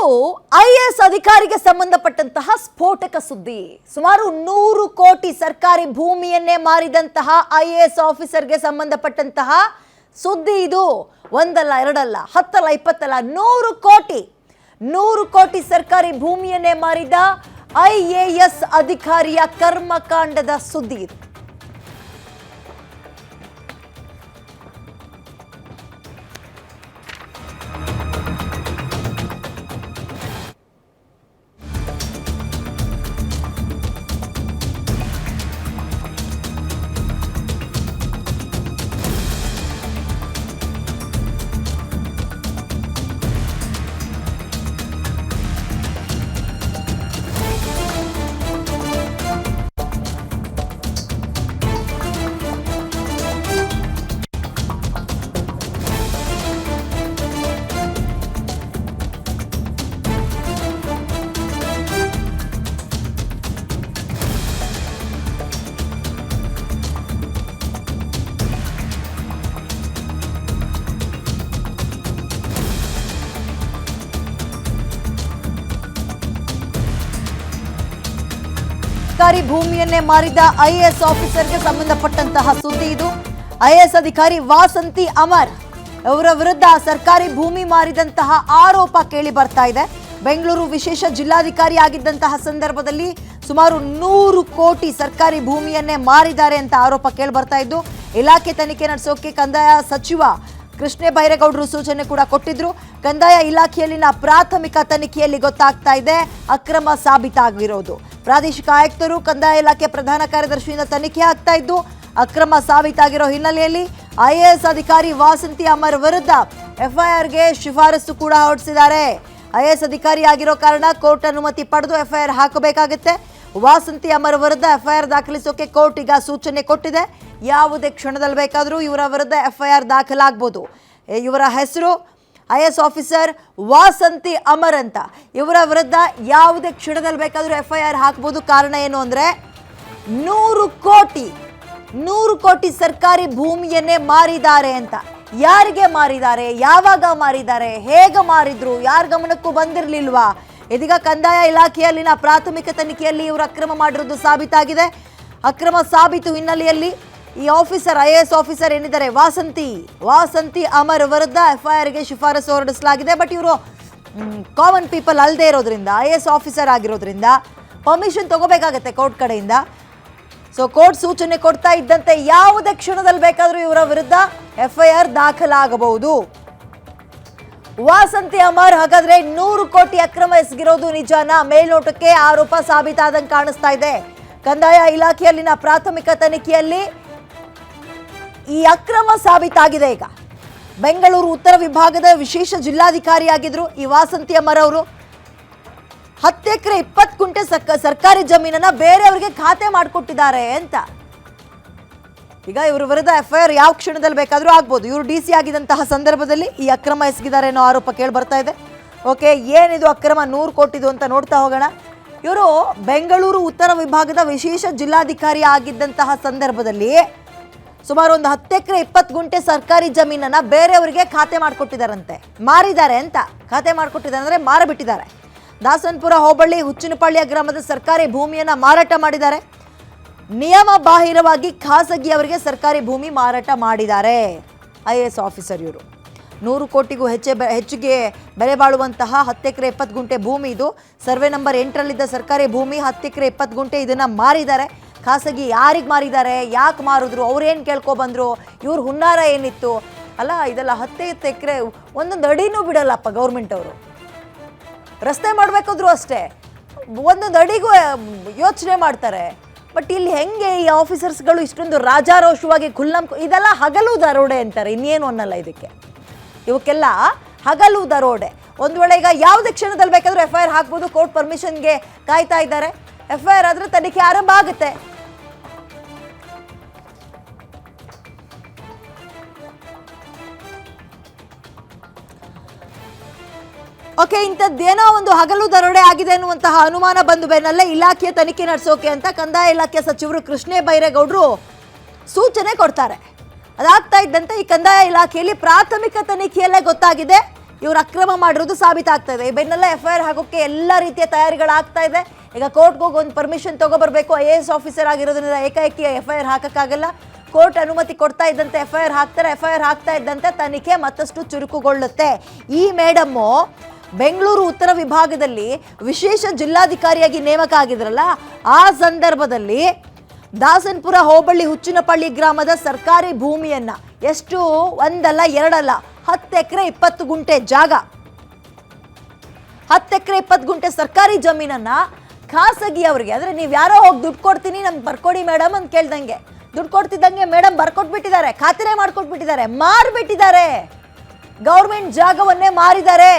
ಇದು I S ಅಧಿಕಾರಿಗೆ ಸಂಬಂಧಪಟ್ಟಂತಹ ಸ್ಫೋಟಕ ಸುದ್ದಿ. ಸುಮಾರು ನೂರು ಕೋಟಿ ಸರ್ಕಾರಿ ಭೂಮಿಯನ್ನೇ ಮಾರಿದಂತಹ ಐ ಎ ಎಸ್ ಆಫೀಸರ್ಗೆ ಸಂಬಂಧಪಟ್ಟಂತಹ ಸುದ್ದಿ ಇದು. ಒಂದಲ್ಲ, ಎರಡಲ್ಲ, ಹತ್ತಲ್ಲ, ಇಪ್ಪತ್ತಲ್ಲ, ನೂರು ಕೋಟಿ ನೂರು ಕೋಟಿ ಸರ್ಕಾರಿ ಭೂಮಿಯನ್ನೇ ಮಾರಿದ ಐ ಎ ಎಸ್ ಅಧಿಕಾರಿಯ ಕರ್ಮಕಾಂಡದ ಸುದ್ದಿ ಇದು. ಸರ್ಕಾರಿ ಭೂಮಿಯನ್ನೇ ಮಾರಿದ ಐಎಎಸ್ ಆಫೀಸರ್ಗೆ ಸಂಬಂಧಪಟ್ಟಂತಹ ಸುದ್ದಿ ಇದು. ಐಎಎಸ್ ಅಧಿಕಾರಿ ವಾಸಂತಿ ಅಮರ್ ಅವರ ವಿರುದ್ಧ ಸರ್ಕಾರಿ ಭೂಮಿ ಮಾರಿದಂತಹ ಆರೋಪ ಕೇಳಿ ಬರ್ತಾ ಇದೆ. ಬೆಂಗಳೂರು ವಿಶೇಷ ಜಿಲ್ಲಾಧಿಕಾರಿ ಆಗಿದ್ದಂತಹ ಸಂದರ್ಭದಲ್ಲಿ ಸುಮಾರು ನೂರು ಕೋಟಿ ಸರ್ಕಾರಿ ಭೂಮಿಯನ್ನೇ ಮಾರಿದ್ದಾರೆ ಅಂತ ಆರೋಪ ಕೇಳಿ ಬರ್ತಾ ಇದ್ದು, ಇಲಾಖೆ ತನಿಖೆ ನಡೆಸೋಕೆ ಕಂದಾಯ ಸಚಿವ ಕೃಷ್ಣ ಬೈರೇಗೌಡರು ಸೂಚನೆ ಕೂಡ ಕೊಟ್ಟಿದ್ರು. ಕಂದಾಯ ಇಲಾಖೆಯಲ್ಲಿನ ಪ್ರಾಥಮಿಕ ತನಿಖೆಯಲ್ಲಿ ಗೊತ್ತಾಗ್ತಾ ಇದೆ, ಅಕ್ರಮ ಸಾಬೀತಾಗಿರೋದು. ಪ್ರಾದೇಶಿಕ ಆಯುಕ್ತರು ಕಂದಾಯ ಇಲಾಖೆ ಪ್ರಧಾನ ಕಾರ್ಯದರ್ಶಿಯಿಂದ ತನಿಖೆ ಆಗ್ತಾ ಇದ್ದು, ಅಕ್ರಮ ಸಾಬೀತಾಗಿರೋ ಹಿನ್ನೆಲೆಯಲ್ಲಿ ಐಎಎಸ್ ಅಧಿಕಾರಿ ವಾಸಂತಿ ಅಮರ್ ವಿರುದ್ಧ ಎಫ್ಐಆರ್ಗೆ ಶಿಫಾರಸು ಕೂಡ ಹೊರಡಿಸಿದ್ದಾರೆ. ಐಎಎಸ್ ಅಧಿಕಾರಿ ಆಗಿರೋ ಕಾರಣ ಕೋರ್ಟ್ ಅನುಮತಿ ಪಡೆದು ಎಫ್ಐಆರ್ ಹಾಕಬೇಕಾಗುತ್ತೆ. ವಾಸಂತಿ ಅಮರ್ ವಿರುದ್ಧ ಎಫ್ಐಆರ್ ದಾಖಲಿಸೋಕೆ ಕೋರ್ಟ್ ಈಗ ಸೂಚನೆ ಕೊಟ್ಟಿದೆ. ಯಾವುದೇ ಕ್ಷಣದಲ್ಲಿ ಬೇಕಾದರೂ ಇವರ ವಿರುದ್ಧ ಎಫ್ಐಆರ್ ದಾಖಲಾಗ್ಬೋದು. ಇವರ ಹೆಸರು I S officer Vasanthi Amar ಅಂತ. ಇವರ ವಿರುದ್ಧ ಯಾವುದೇ ಕ್ಷಣದಲ್ಲಿ ಬೇಕಾದರೂ ಎಫ್ ಐ ಆರ್ ಹಾಕ್ಬೋದು. ಕಾರಣ ಏನು ಅಂದರೆ ನೂರು ಕೋಟಿ ನೂರು ಕೋಟಿ ಸರ್ಕಾರಿ ಭೂಮಿಯನ್ನೇ ಮಾರಿದ್ದಾರೆ ಅಂತ. ಯಾರಿಗೆ ಮಾರಿದ್ದಾರೆ? ಯಾವಾಗ ಮಾರಿದ್ದಾರೆ? ಹೇಗೆ ಮಾರಿದ್ರು? ಯಾರ ಗಮನಕ್ಕೂ ಬಂದಿರಲಿಲ್ವಾ? ಇದೀಗ ಕಂದಾಯ ಇಲಾಖೆಯಲ್ಲಿನ ಪ್ರಾಥಮಿಕ ತನಿಖೆಯಲ್ಲಿ ಇವರು ಅಕ್ರಮ ಮಾಡಿರೋದು ಸಾಬೀತಾಗಿದೆ. ಅಕ್ರಮ ಸಾಬೀತು ಹಿನ್ನೆಲೆಯಲ್ಲಿ ಈ ಆಫೀಸರ್, ಐ ಎಸ್ ಆಫೀಸರ್ ಏನಿದ್ದಾರೆ? ವಾಸಂತಿ ವಾಸಂತಿ ಅಮರ್ ವಿರುದ್ಧ ಎಫ್ಐಆರ್ಗೆ ಶಿಫಾರಸು ಹೊರಡಿಸಲಾಗಿದೆ. ಬಟ್ ಇವರು ಕಾಮನ್ ಪೀಪಲ್ ಅಲ್ಲದೆ ಇರೋದ್ರಿಂದ, ಐ ಎಸ್ ಆಫೀಸರ್ ಆಗಿರೋದ್ರಿಂದ ಪರ್ಮಿಷನ್ ತಗೋಬೇಕಾಗತ್ತೆ ಕೋರ್ಟ್ ಕಡೆಯಿಂದ. ಸೊ ಕೋರ್ಟ್ ಸೂಚನೆ ಕೊಡ್ತಾ ಇದ್ದಂತೆ ಯಾವುದೇ ಕ್ಷಣದಲ್ಲಿ ಬೇಕಾದರೂ ಇವರ ವಿರುದ್ಧ ಎಫ್ಐಆರ್ ದಾಖಲಾಗಬಹುದು. ವಾಸಂತಿ ಅಮರ್ ಹಾಗಾದ್ರೆ ನೂರು ಕೋಟಿ ಅಕ್ರಮ ಎಸಗಿರೋದು ನಿಜಾನ? ಮೇಲ್ನೋಟಕ್ಕೆ ಆರೋಪ ಸಾಬೀತಾದಂಗೆ ಕಾಣಿಸ್ತಾ ಇದೆ. ಕಂದಾಯ ಇಲಾಖೆಯಲ್ಲಿನ ಪ್ರಾಥಮಿಕ ತನಿಖೆಯಲ್ಲಿ ಈ ಅಕ್ರಮ ಸಾಬೀತಾಗಿದೆ ಈಗ. ಬೆಂಗಳೂರು ಉತ್ತರ ವಿಭಾಗದ ವಿಶೇಷ ಜಿಲ್ಲಾಧಿಕಾರಿಯಾಗಿದ್ರು ಈ ವಾಸಂತಿ ಅವರು ಹತ್ತು ಎಕರೆ ಇಪ್ಪತ್ತು ಕುಂಟೆ ಸರ್ಕಾರಿ ಜಮೀನನ್ನ ಬೇರೆಯವರಿಗೆ ಖಾತೆ ಮಾಡಿಕೊಟ್ಟಿದ್ದಾರೆ ಅಂತ. ಈಗ ಇವರ ವಿರುದ್ಧ ಎಫ್ ಐ ಆರ್ ಯಾವ ಕ್ಷಣದಲ್ಲಿ ಬೇಕಾದರೂ ಆಗ್ಬೋದು. ಇವರು ಡಿ ಸಿ ಆಗಿದಂತಹ ಸಂದರ್ಭದಲ್ಲಿ ಈ ಅಕ್ರಮ ಎಸಗಿದ್ದಾರೆ ಅನ್ನೋ ಆರೋಪ ಕೇಳಿ ಬರ್ತಾ ಇದೆ. ಓಕೆ, ಏನಿದು ಅಕ್ರಮ? ನೂರು ಕೋಟಿದು ಅಂತ ನೋಡ್ತಾ ಹೋಗೋಣ. ಇವರು ಬೆಂಗಳೂರು ಉತ್ತರ ವಿಭಾಗದ ವಿಶೇಷ ಜಿಲ್ಲಾಧಿಕಾರಿ ಆಗಿದ್ದಂತಹ ಸಂದರ್ಭದಲ್ಲಿ ಸುಮಾರು ಒಂದು ಹತ್ತು ಎಕರೆ, ಇಪ್ಪತ್ತು ಗುಂಟೆ ಸರ್ಕಾರಿ ಜಮೀನನ್ನ ಬೇರೆಯವರಿಗೆ ಖಾತೆ ಮಾಡಿಕೊಟ್ಟಿದ್ದಾರಂತೆ ಮಾರಿದ್ದಾರೆ ಅಂತ ಖಾತೆ ಮಾಡಿಕೊಟ್ಟಿದ್ದಾರೆ ಅಂದರೆ ಮಾರಬಿಟ್ಟಿದ್ದಾರೆ. ದಾಸನ್ಪುರ ಹೋಬಳಿ ಹುಚ್ಚಿನಪಾಳ್ಯ ಗ್ರಾಮದ ಸರ್ಕಾರಿ ಭೂಮಿಯನ್ನು ಮಾರಾಟ ಮಾಡಿದ್ದಾರೆ. ನಿಯಮ ಬಾಹಿರವಾಗಿ ಖಾಸಗಿಯವರಿಗೆ ಸರ್ಕಾರಿ ಭೂಮಿ ಮಾರಾಟ ಮಾಡಿದ್ದಾರೆ. ಐ ಎ ಎಸ್ ಆಫೀಸರ್ ಇವರು. ನೂರು ಕೋಟಿಗೂ ಹೆಚ್ಚೆ ಹೆಚ್ಚಿಗೆ ಬೆಲೆ ಬಾಳುವಂತಹ ಹತ್ತು ಎಕರೆ, ಇಪ್ಪತ್ತು ಗುಂಟೆ ಭೂಮಿ ಇದು. ಸರ್ವೆ ನಂಬರ್ ಎಂಟರಲ್ಲಿದ್ದ ಸರ್ಕಾರಿ ಭೂಮಿ ಹತ್ತು ಎಕರೆ, ಇಪ್ಪತ್ತು ಗುಂಟೆ ಇದನ್ನು ಮಾರಿದ್ದಾರೆ. ಖಾಸಗಿ ಯಾರಿಗೆ ಮಾರಿದ್ದಾರೆ, ಯಾಕೆ ಮಾರಿದ್ರು, ಅವ್ರೇನು ಕೇಳ್ಕೊಬಂದ್ರು ಇವ್ರ ಹುನ್ನಾರ ಏನಿತ್ತು? ಅಲ್ಲ, ಇದೆಲ್ಲ ಹತ್ತೈದು ಎಕರೆ, ಒಂದೊಂದು ಅಡಿನೂ ಬಿಡಲ್ಲಪ್ಪ ಗೌರ್ಮೆಂಟ್ ಅವರು. ರಸ್ತೆ ಮಾಡಬೇಕಾದ್ರೂ ಅಷ್ಟೇ. ಒಂದೊಂದು ಅಡಿಗೂ ಯೋಚನೆ ಮಾಡ್ತಾರೆ. ಬಟ್ ಇಲ್ಲಿ ಹೆಂಗೆ ಈ ಆಫೀಸರ್ಸ್ಗಳು ಇಷ್ಟೊಂದು ರಾಜಾರೋಷವಾಗಿ ಖುಲ್ಲಂ ಇದೆಲ್ಲ ಹಗಲು ದರೋಡೆ ಅಂತಾರೆ, ಇನ್ನೇನು ಅನ್ನಲ್ಲ ಇದಕ್ಕೆ. ಇವಕ್ಕೆಲ್ಲ ಹಗಲು ದರೋಡೆ. ಒಂದು ವೇಳೆ ಈಗ ಯಾವುದೇ ಕ್ಷಣದಲ್ಲಿ ಬೇಕಾದರೂ ಎಫ್ ಐ ಆರ್ ಹಾಕ್ಬೋದು ಕೋರ್ಟ್ ಪರ್ಮಿಷನ್ಗೆ ಕಾಯ್ತಾ ಇದ್ದಾರೆ. ಎಫ್ ಐ ಆರ್ ಆದರೆ ತನಿಖೆ ಆರಂಭ ಆಗುತ್ತೆ. ಓಕೆ ಇಂಥದ್ದೇನೋ ಒಂದು ಹಗಲು ದರೋಡೆ ಆಗಿದೆ ಅನ್ನುವಂತಹ ಅನುಮಾನ ಬಂದು ಬೆನ್ನಲ್ಲೇ ಇಲಾಖೆಯ ತನಿಖೆ ನಡೆಸೋಕೆ ಅಂತ ಕಂದಾಯ ಇಲಾಖೆ ಸಚಿವರು ಕೃಷ್ಣೇ ಬೈರೇಗೌಡರು ಸೂಚನೆ ಕೊಡ್ತಾರೆ. ಅದಾಗ್ತಾ ಇದ್ದಂತೆ ಈ ಕಂದಾಯ ಇಲಾಖೆಯಲ್ಲಿ ಪ್ರಾಥಮಿಕ ತನಿಖೆಯಲ್ಲೇ ಗೊತ್ತಾಗಿದೆ. ಇವರು ಅಕ್ರಮ ಮಾಡಿರೋದು ಸಾಬೀತಾಗ್ತಾ ಇದೆ. ಈ ಬೆನ್ನಲ್ಲೇ ಎಫ್ಐಆರ್ ಹಾಕೋಕ್ಕೆ ಎಲ್ಲ ರೀತಿಯ ತಯಾರಿಗಳಾಗ್ತಾ ಇದೆ. ಈಗ ಕೋರ್ಟ್ಗೆ ಹೋಗಿ ಒಂದು ಪರ್ಮಿಷನ್ ತೊಗೊಬರ್ಬೇಕು. ಐ ಎ ಎಸ್ ಆಫೀಸರ್ ಆಗಿರೋದ್ರಿಂದ ಏಕಾಏಕಿ ಎಫ್ ಐ ಆರ್ ಹಾಕೋಕ್ಕಾಗಲ್ಲ. ಕೋರ್ಟ್ ಅನುಮತಿ ಕೊಡ್ತಾ ಇದ್ದಂತೆ ಎಫ್ ಐ ಆರ್ ಹಾಕ್ತಾರೆ. ಎಫ್ ಐ ಆರ್ ಹಾಕ್ತಾ ಇದ್ದಂತೆ ತನಿಖೆ ಮತ್ತಷ್ಟು ಚುರುಕುಗೊಳ್ಳುತ್ತೆ. ಈ ಮೇಡಮ್ಮು ಬೆಂಗಳೂರು ಉತ್ತರ ವಿಭಾಗದಲ್ಲಿ ವಿಶೇಷ ಜಿಲ್ಲಾಧಿಕಾರಿಯಾಗಿ ನೇಮಕ ಆಗಿದ್ರಲ್ಲ, ಆ ಸಂದರ್ಭದಲ್ಲಿ ದಾಸನ್ಪುರ ಹೋಬಳಿ ಹುಚ್ಚಿನಪಳ್ಳಿ ಗ್ರಾಮದ ಸರ್ಕಾರಿ ಭೂಮಿಯನ್ನು ಎಷ್ಟು ಒಂದಲ್ಲ ಎರಡಲ್ಲ ಹತ್ತು ಎಕರೆ ಇಪ್ಪತ್ತು ಗುಂಟೆ ಜಾಗ. ಹತ್ತು ಎಕರೆ ಇಪ್ಪತ್ತು ಗುಂಟೆ ಸರ್ಕಾರಿ ಜಮೀನನ್ನ ಖಾಸಗಿ ಅವರಿಗೆ. ಅಂದರೆ ನೀವು ಯಾರೋ ಹೋಗಿ ದುಡ್ಡು ಕೊಡ್ತೀನಿ ನಮ್ಗೆ ಬರ್ಕೊಡಿ ಮೇಡಮ್ ಅಂತ ಕೇಳ್ದಂಗೆ. ದುಡ್ಡು ಕೊಡ್ತಿದ್ದಂಗೆ ಮೇಡಮ್ ಬರ್ಕೊಟ್ಬಿಟ್ಟಿದ್ದಾರೆ, ಖಾತ್ರಿ ಮಾಡ್ಕೊಟ್ಬಿಟ್ಟಿದ್ದಾರೆ, ಮಾರ್ಬಿಟ್ಟಿದ್ದಾರೆ. ಗೌರ್ಮೆಂಟ್ ಜಾಗವನ್ನೇ ಮಾರಿದ್ದಾರೆ.